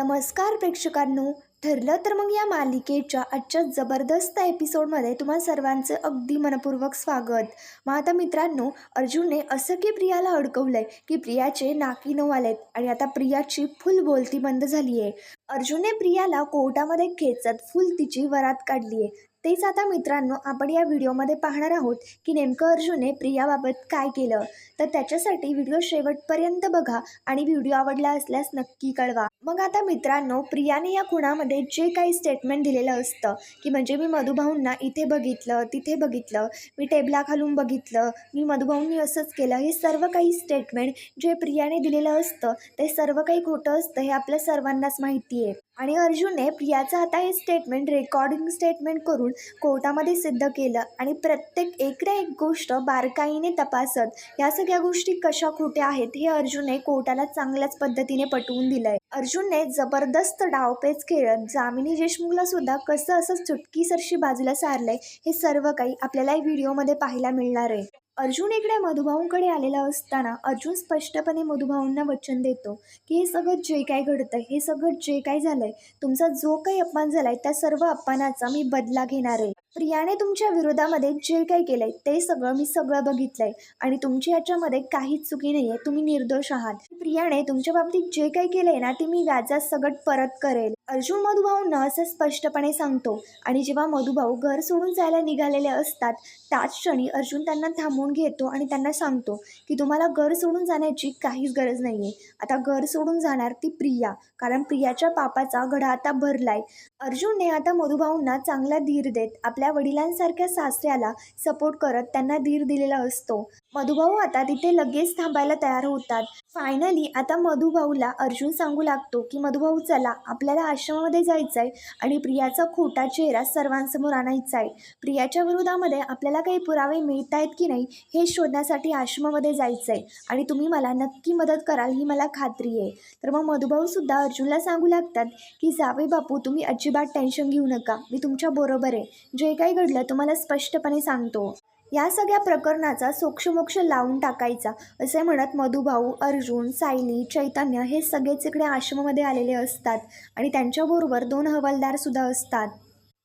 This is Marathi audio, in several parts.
नमस्कार प्रेक्षकांनो. ठरलं तर मग या मालिकेच्या आजच्या जबरदस्त एपिसोडमध्ये तुम्हा सर्वांचं अगदी मनपूर्वक स्वागत. मग आता मित्रांनो अर्जुनने असं की प्रियाला अडकवलंय की प्रियाचे नाकी नऊ आलेत आणि आता प्रियाची फुल बोलती बंद झाली आहे अर्जुनने प्रियाला कोर्टामध्ये खेचत फुल तिची वरात काढली आहे तेच आता मित्रांनो आपण या व्हिडिओमध्ये पाहणार आहोत की नेमकं अर्जुनने प्रियाबाबत काय केलं. तर त्याच्यासाठी व्हिडिओ शेवटपर्यंत बघा आणि व्हिडिओ आवडला असल्यास नक्की कळवा. मग आता मित्रांनो प्रियाने या खुणामध्ये जे काही स्टेटमेंट दिलेलं असतं की म्हणजे मी मधुभाऊंना इथे बघितलं तिथे बघितलं मी टेबलाखालून बघितलं मी मधुभाऊंनी असंच केलं हे सर्व काही स्टेटमेंट जे प्रियाने दिलेलं असतं ते सर्व काही खोटं असतं हे आपल्या सर्वांनाच माहिती आहे. आणि अर्जुनने प्रियाचं आता हे स्टेटमेंट रेकॉर्डिंग स्टेटमेंट करून कोर्टामध्ये सिद्ध केलं आणि प्रत्येक एक ना एक गोष्ट बारकाईने तपासत या सगळ्या गोष्टी कशा खोट्या आहेत हे अर्जुनने कोर्टाला चांगल्याच पद्धतीने पटवून दिलंय. अर्जुनने जबरदस्त डावपेच खेळत जामिनी देशमुखला सुद्धा कसं असं चुटकीसरशी बाजूला सारलंय हे सर्व काही आपल्याला या व्हिडिओमध्ये पाहायला मिळणार आहे. अर्जुन इकडे मधुभाऊंकडे आलेला असताना अर्जुन स्पष्टपणे मधुभाऊंना वचन देतो की हे सगळं जे काय घडतं हे सगळं जे काय झालंय तुमचा जो काही अपमान झालाय त्या सर्व अपमानाचा मी बदला घेणार आहे. प्रियाने तुमच्या विरोधामध्ये जे काही केलंय ते सगळं मी सगळं बघितलंय. आणि तुमची याच्यामध्ये काहीच चुकी नाहीये. तुम्ही निर्दोष आहात. प्रियाने तुमच्या बाबतीत जे काही केलंय ना ते मी व्याजात सगळं परत करेल. अर्जुन मधुभाऊंना असं स्पष्टपणे सांगतो आणि जेव्हा मधुभाऊ घर सोडून जायला निघालेले असतात त्याच क्षणी अर्जुन त्यांना थांबवून घेतो आणि त्यांना सांगतो की तुम्हाला घर सोडून जाण्याची काहीच गरज नाही आहे आता घर सोडून जाणार ती प्रिया कारण प्रियाच्या पापाचा घडा आता भरलाय. अर्जुनने आता मधुभाऊंना चांगला धीर देत आपल्या वडिलांसारख्या सासऱ्याला सपोर्ट करत त्यांना धीर दिलेला असतो. मधुभाऊ आता तिथे लगेच थांबायला तयार होतात. फायनली आता मधुभाऊला अर्जुन सांगू लागतो की मधुभाऊ चला आपल्याला आश्रमामध्ये जायचं आहे आणि प्रियाचा खोटा चेहरा सर्वांसमोर आणायचा आहे प्रियाच्या विरोधामध्ये आपल्याला काही पुरावे मिळत आहेत की नाही हे शोधण्यासाठी आश्रमामध्ये जायचं आहे आणि तुम्ही मला नक्की मदत कराल ही मला खात्री आहे. तर मग मधुभाऊसुद्धा अर्जुनला सांगू लागतात की जावे बापू तुम्ही अजिबात टेन्शन घेऊ नका. मी तुमच्या बरोबर आहे. जे काही घडलं तुम्हाला स्पष्टपणे सांगतो. या सगळ्या प्रकरणाचा सोक्षमोक्ष लावून टाकायचा असे म्हणत मधुभाऊ अर्जुन सायली चैतन्य हे सगळेच इकडे आश्रमामध्ये आलेले असतात आणि त्यांच्याबरोबर दोन हवालदारसुद्धा असतात.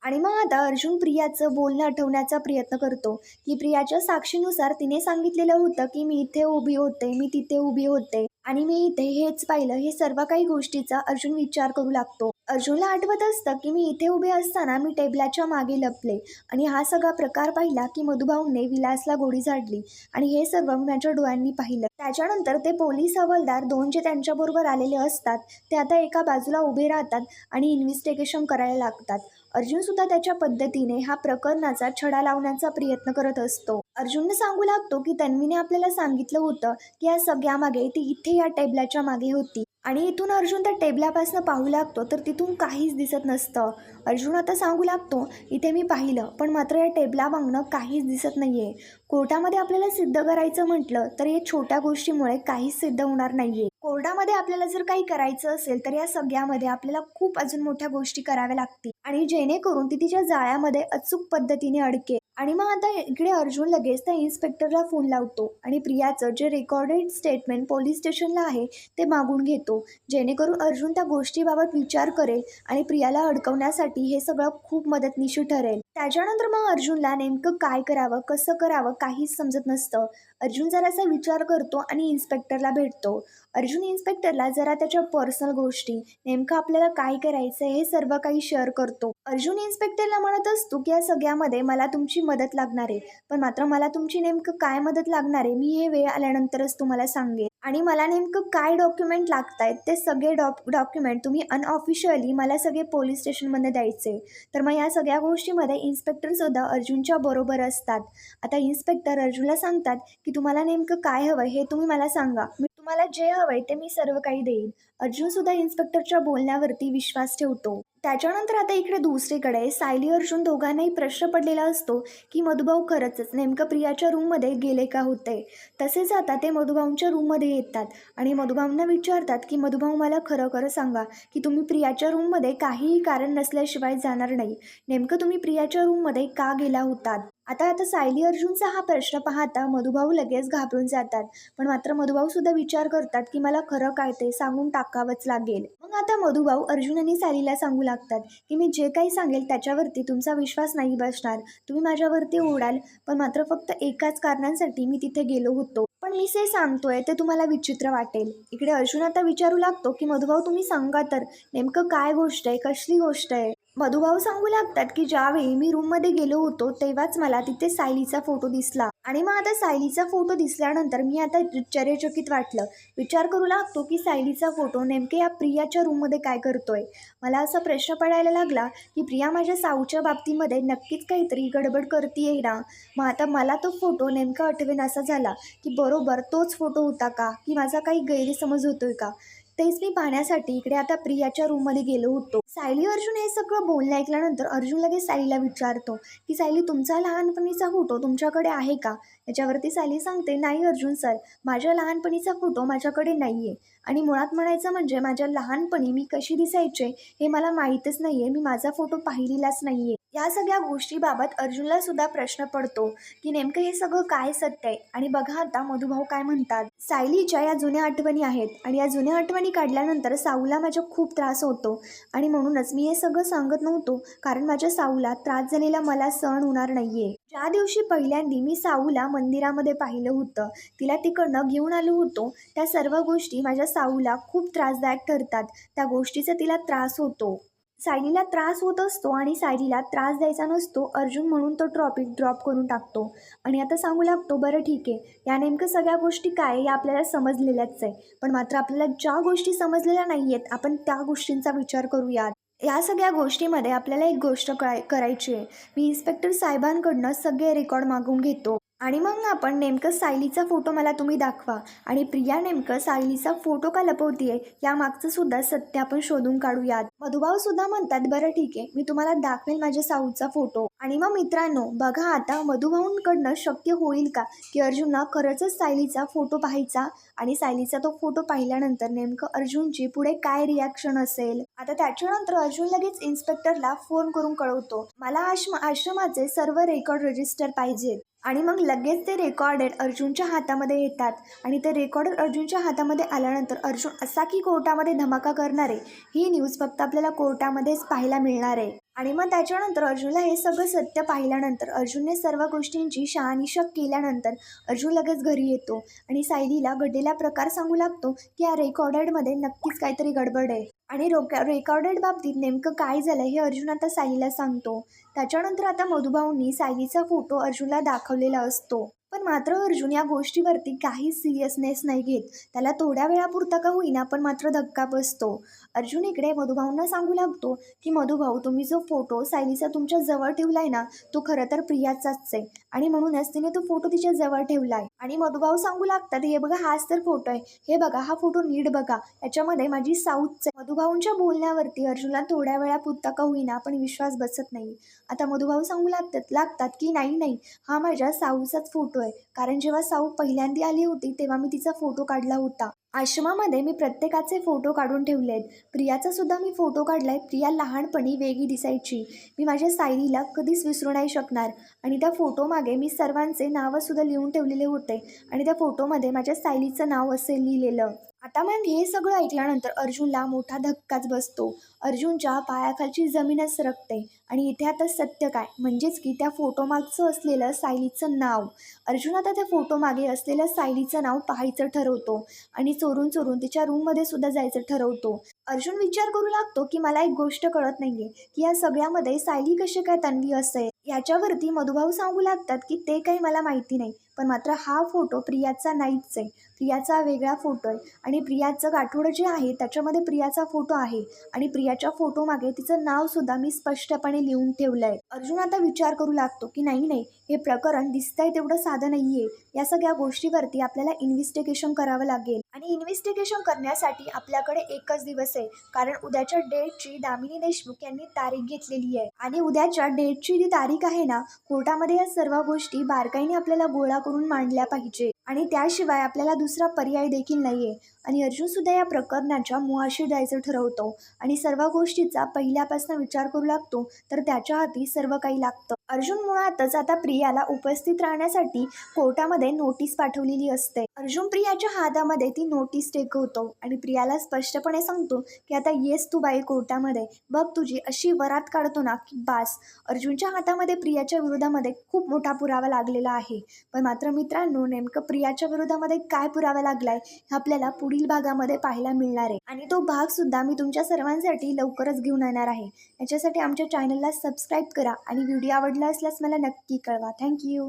आणि मग आता अर्जुन प्रियाचं बोलणं आठवण्याचा प्रयत्न करतो. की प्रियाच्या साक्षीनुसार तिने सांगितलेलं होतं की मी इथे उभी होते मी तिथे उभी होते. आणि मी इथे हेच पाहिलं हे सर्व काही गोष्टीचा अर्जुन विचार करू लागतो. अर्जुनला आठवत असतं की मी इथे उभे असताना मी टेबलाच्या मागे लपले आणि हा सगळा प्रकार पाहिला की मधुभाऊने विलासला गोडी झाडली आणि हे सर्व माझ्या डोळ्यांनी पाहिलं. त्याच्यानंतर ते पोलीस हवालदार दोन जे त्यांच्याबरोबर आलेले असतात ते आता एका बाजूला उभे राहतात आणि इन्व्हेस्टिगेशन करायला लागतात. अर्जुनसुद्धा त्याच्या पद्धतीने हा प्रकरणाचा छडा लावण्याचा प्रयत्न करत असतो. अर्जुनने सांगू लागतो की तन्वीने आपल्याला सांगितलं होतं की या सगळ्यामागे ती इथे या टेबलाच्या मागे होती आणि इथून अर्जुन त्या टेबलापासून पाहू लागतो तर तिथून काहीच दिसत नसतं. अर्जुन आता सांगू लागतो इथे मी पाहिलं पण मात्र या टेबला मागणं काहीच दिसत नाही आहे कोर्टामध्ये आपल्याला सिद्ध करायचं म्हटलं तर या छोट्या गोष्टीमुळे काहीच सिद्ध होणार नाही आहे कोर्टामध्ये आपल्याला जर काही करायचं असेल तर या सगळ्यामध्ये आपल्याला खूप अजून मोठ्या गोष्टी कराव्या लागतील. आणि जेणेकरून ती तिच्या जाळ्यामध्ये अचूक पद्धतीने अडकेल. आणि मग आता इकडे अर्जुन लगेच त्या इन्स्पेक्टरला फोन लावतो आणि प्रियाचं जे रेकॉर्डेड स्टेटमेंट पोलीस स्टेशनला आहे ते मागून घेतो. जेणेकरून अर्जुन त्या गोष्टीबाबत विचार करेल आणि प्रियाला अडकवण्यासाठी हे सगळं खूप मदतनीशी ठरेल. त्याच्यानंतर मग अर्जुनला नेमकं काय करावं कसं करावं काहीच समजत नसतं. अर्जुन जरासा विचार करतो आणि इन्स्पेक्टरला भेटतो. अर्जुन इन्स्पेक्टरला जरा त्याच्या पर्सनल गोष्टी नेमकं आपल्याला काय करायचं हे सर्व काही शेअर करतो. अर्जुन इन्स्पेक्टरला म्हणत असतो की या सगळ्यामध्ये मला तुमची मदत लागणार आहे. पण मात्र मला तुमची नेमकं काय मदत लागणार आहे मी हे वेळ आल्यानंतरच तुम्हाला सांगेन. आणि मला नेमकं काय डॉक्युमेंट लागत आहेत ते सगळे डॉक डॉक्युमेंट तुम्ही अनऑफिशियली मला सगळे पोलीस स्टेशनमध्ये द्यायचे तर मग या सगळ्या गोष्टीमध्ये इन्स्पेक्टरसुद्धा अर्जुनच्या बरोबर असतात. आता इन्स्पेक्टर अर्जुनला सांगतात की तुम्हाला नेमकं काय हवं हे तुम्ही मला सांगा. मी तुम्हाला जे हवंय ते मी सर्व काही देईन. अर्जुनसुद्धा इन्स्पेक्टरच्या बोलण्यावरती विश्वास ठेवतो. त्याच्यानंतर आता इकडे दुसरीकडे सायली अर्जुन दोघांनाही प्रश्न पडलेला असतो की मधुभाऊ खरंच नेमकं प्रियाच्या रूममध्ये गेले का होते? तसेच आता ते मधुभाऊंच्या रूममध्ये येतात आणि मधुभाऊंना विचारतात की मधुभाऊ मला खरं खरं सांगा की तुम्ही प्रियाच्या रूममध्ये काहीही कारण नसल्याशिवाय जाणार नाही. नेमकं तुम्ही प्रियाच्या रूममध्ये का गेला होतात? आता आता सायली अर्जुनचा हा प्रश्न पाहता मधुभाऊ लगेच घाबरून जातात. पण मात्र मधुभाऊ सुद्धा विचार करतात की मला खरं काय ते सांगून टाकावंच लागेल. मग आता मधुभाऊ अर्जुन आणि सायलीला सांगू लागतात की मी जे काही सांगेल त्याच्यावरती तुमचा विश्वास नाही बसणार. तुम्ही माझ्यावरती ओढाल पण मात्र फक्त एकाच कारणांसाठी मी तिथे गेलो होतो. पण मी जे सांगतोय ते तुम्हाला विचित्र वाटेल. इकडे अर्जुन आता विचारू लागतो की मधुभाऊ तुम्ही सांगा तर नेमकं काय गोष्ट आहे? कसली गोष्ट आहे? मधुभाऊ सांगू लागतात की ज्यावेळी मी रूममध्ये गेलो होतो तेव्हाच मला तिथे सायलीचा फोटो दिसला. आणि मग आता सायलीचा फोटो दिसल्यानंतर मी आता आश्चर्यचकित वाटलं. विचार करू लागतो की सायलीचा फोटो नेमके या प्रियाच्या रूममध्ये काय करतोय? मला असा प्रश्न पडायला लागला की प्रिया माझ्या साऊच्या बाबतीमध्ये नक्कीच काहीतरी गडबड करते ना? मग आता मला तो फोटो नेमका आठवेन असा झाला की बरोबर तोच फोटो होता का? की माझा काही गैरसमज होतोय का? तेच मी पाहण्यासाठी इकडे आता प्रियाच्या रूममध्ये गेलो होतो. सायली अर्जुन हे सगळं बोलणं ऐकल्यानंतर अर्जुन लगेच सायलीला विचारतो की सायली तुमचा लहानपणीचा फोटो तुमच्याकडे आहे का? याच्यावरती सायली सांगते नाही अर्जुन सर माझ्या लहानपणीचा फोटो माझ्याकडे नाही आहे आणि मुळात म्हणायचं म्हणजे माझ्या लहानपणी मी कशी दिसायचे हे मला माहीतच नाही आहे मी माझा फोटो पाहिलेलाच नाही आहे या सगळ्या गोष्टीबाबत अर्जुनला सुद्धा प्रश्न पडतो की नेमकं हे सगळं काय सत्य आहे? आणि बघा आता मधुभाऊ काय म्हणतात. सायलीच्या या जुन्या आठवणी आहेत आणि या जुन्या आठवणी काढल्यानंतर साऊला माझ्या खूप त्रास होतो. आणि म्हणूनच मी हे सगळं सांगत नव्हतो कारण माझ्या साऊला त्रास झालेला मला सण होणार नाहीये. ज्या दिवशी पहिल्यांदी मी साऊला मंदिरामध्ये पाहिलं होतं तिला तिकडनं घेऊन आलो होतो त्या सर्व गोष्टी माझ्या साऊला खूप त्रासदायक ठरतात. त्या गोष्टीचा तिला त्रास होतो. सायलीला त्रास होत असतो आणि सायलीला त्रास द्यायचा नसतो अर्जुन म्हणून तो ट्रॉपिक ड्रॉप करून टाकतो. आणि आता सांगू लागतो बरं ठीक आहे या नेमकं सगळ्या गोष्टी काय या आपल्याला समजलेल्याच आहे. पण मात्र आपल्याला ज्या गोष्टी समजलेल्या नाही आहेत आपण त्या गोष्टींचा विचार करूयात. या सगळ्या गोष्टीमध्ये आपल्याला एक गोष्ट कळाय करायची आहे. मी इन्स्पेक्टर साहेबांकडनं सगळे रेकॉर्ड मागून घेतो. आणि मग आपण नेमकं सायलीचा फोटो मला तुम्ही दाखवा. आणि प्रिया नेमकं सायलीचा फोटो का लपवतीये यामागचं सुद्धा सत्य आपण शोधून काढूयात. मधुभाऊ सुद्धा म्हणतात बरं ठीक आहे मी तुम्हाला दाखवेल माझ्या साऊचा फोटो. आणि मग मित्रांनो बघा आता मधुभाऊंकडनं शक्य होईल का की अर्जुनला खरंच सायलीचा फोटो पाहायचा? आणि सायलीचा तो फोटो पाहिल्यानंतर नेमकं अर्जुनची पुढे काय रिॲक्शन असेल? आता त्याच्यानंतर अर्जुन लगेच इन्स्पेक्टरला फोन करून कळवतो. मला आश्रम आश्रमाचे सर्व रेकॉर्ड रजिस्टर पाहिजेत. आणि मग लगेच ते रेकॉर्डेड अर्जुनच्या हातामध्ये येतात. आणि ते रेकॉर्डेड अर्जुनच्या हातामध्ये आल्यानंतर अर्जुन असा की कोर्टामध्ये धमाका करणार आहे ही न्यूज फक्त आपल्याला कोर्टामध्येच पाहायला मिळणार आहे. आणि मग त्याच्यानंतर अर्जुनला हे सगळं सत्य पाहिल्यानंतर अर्जुनने सर्व गोष्टींची शहानिशा केल्यानंतर अर्जुन लगेच घरी येतो आणि सायलीला घडलेला प्रकार सांगू लागतो की या रेकॉर्डेडमध्ये नक्कीच काहीतरी गडबड आहे. आणि रोका रेकॉर्डेड बाबतीत नेमकं काय झालं हे अर्जुन आता सायलीला सांगतो. त्याच्यानंतर आता मधुभाऊंनी सायलीचा फोटो अर्जुनला दाखवलेला असतो. पण मात्र अर्जुन या गोष्टीवरती काही सिरियसनेस नाही घेत. त्याला थोड्या वेळापुरता का होईना पण मात्र धक्का बसतो. अर्जुन इकडे मधुभाऊंना सांगू लागतो की मधुभाऊ तुम्ही जो फोटो सायलीचा तुमच्या जवळ ठेवलाय ना तो खरं तर प्रियाचाच आहे. आणि म्हणूनच तिने तो फोटो तिच्या जवळ ठेवलाय. आणि मधुभाऊ सांगू लागतात हे बघा हाच तर फोटो आहे. हे बघा हा फोटो नीट बघा. याच्यामध्ये माझी साऊथ मधुभाऊंच्या बोलण्यावरती अर्जुनला थोड्या वेळापुरता का होईना पण विश्वास बसत नाही. आता मधुभाऊ सांगू लागतात लागतात की नाही नाही हा माझ्या साऊचाच फोटो आहे. कारण जेव्हा साऊ पहिल्यांदा आली होती तेव्हा मी तिचा फोटो काढला होता. आश्रमामध्ये मी प्रत्येकाचे फोटो काढून ठेवले आहेत प्रियाचा सुद्धा मी फोटो काढला आहे प्रिया लहानपणी वेगळी दिसायची. मी माझ्या सायलीला कधीच विसरू नाही शकणार. आणि त्या फोटोमागे मी सर्वांचे नावंसुद्धा लिहून ठेवलेले होते. आणि त्या फोटोमध्ये माझ्या सायलीचं नाव असेल लिहिलेलं. आता मग हे सगळं ऐकल्यानंतर अर्जुनला मोठा धक्काच बसतो. अर्जुनच्या पायाखालची जमीनच सरकते आणि इथे आता सत्य काय? म्हणजेच की त्या फोटोमागचं असलेलं सायलीचं नाव. अर्जुन आता त्या फोटोमागे असलेलं सायलीचं नाव पाहायचं ठरवतो आणि चोरून चोरून तिच्या रूममध्ये सुद्धा जायचं ठरवतो. अर्जुन विचार करू लागतो की मला एक गोष्ट कळत नाहीये की या सगळ्यामध्ये सायली कशी काय तन्वी असेल? याच्यावरती मधुभाऊ सांगू लागतात की ते काही मला माहिती नाही. पण मात्र हा फोटो प्रियाचा नाहीच आहे. प्रियाचा वेगळा फोटो आहे. आणि प्रियाचं गाठोडं जे आहे त्याच्यामध्ये प्रियाचा फोटो आहे. आणि प्रियाच्या फोटोमागे तिचं नावसुद्धा मी स्पष्टपणे लिहून ठेवलं आहे अर्जुन आता विचार करू लागतो की नाही नाही हे प्रकरण दिसतंय तेवढं साधं नाही आहे या सगळ्या गोष्टीवरती आपल्याला इन्व्हेस्टिगेशन करावं लागेल. आणि इन्व्हेस्टिगेशन करण्यासाठी आपल्याकडे एकच दिवस आहे. कारण उद्याच्या डेटची दामिनी देशमुख यांनी तारीख घेतलेली आहे. आणि उद्याच्या डेटची जी तारीख आहे ना कोर्टामध्ये या सर्व गोष्टी बारकाईने आपल्याला गोळा करून मांडल्या पाहिजे. आणि त्याशिवाय आपल्याला दुसरा पर्याय देखील नाही आहे आणि अर्जुन सुद्धा या प्रकरणाच्या मुळाशी जायचं ठरवतो. आणि सर्व गोष्टीचा पहिल्यापासून विचार करू लागतो. तर त्याच्या हाती सर्व काही लागतं. अर्जुन मुळातच आता प्रियाला उपस्थित राहण्यासाठी कोर्टामध्ये नोटीस पाठवलेली असते. अर्जुन प्रियाच्या हातामध्ये ती नोटीस टेकवतो आणि प्रियाला स्पष्टपणे सांगतो की आता येस तू बाई कोर्टामध्ये. बघ तुझी अशी वरात काढतो ना की बास. अर्जुनच्या हातामध्ये प्रियाच्या विरोधामध्ये खूप मोठा पुरावा लागलेला आहे. पण मात्र मित्रांनो नेमकं प्रियाच्या विरोधामध्ये काय पुरावा लागलाय हे आपल्याला पुढील भागामध्ये पाहायला मिळणार आहे. आणि तो भाग सुद्धा मी तुमच्या सर्वांसाठी लवकरच घेऊन येणार आहे. याच्यासाठी आमच्या चॅनलला सबस्क्राईब करा आणि व्हिडिओ आवडला असल्यास मला नक्की कळवा. थँक्यू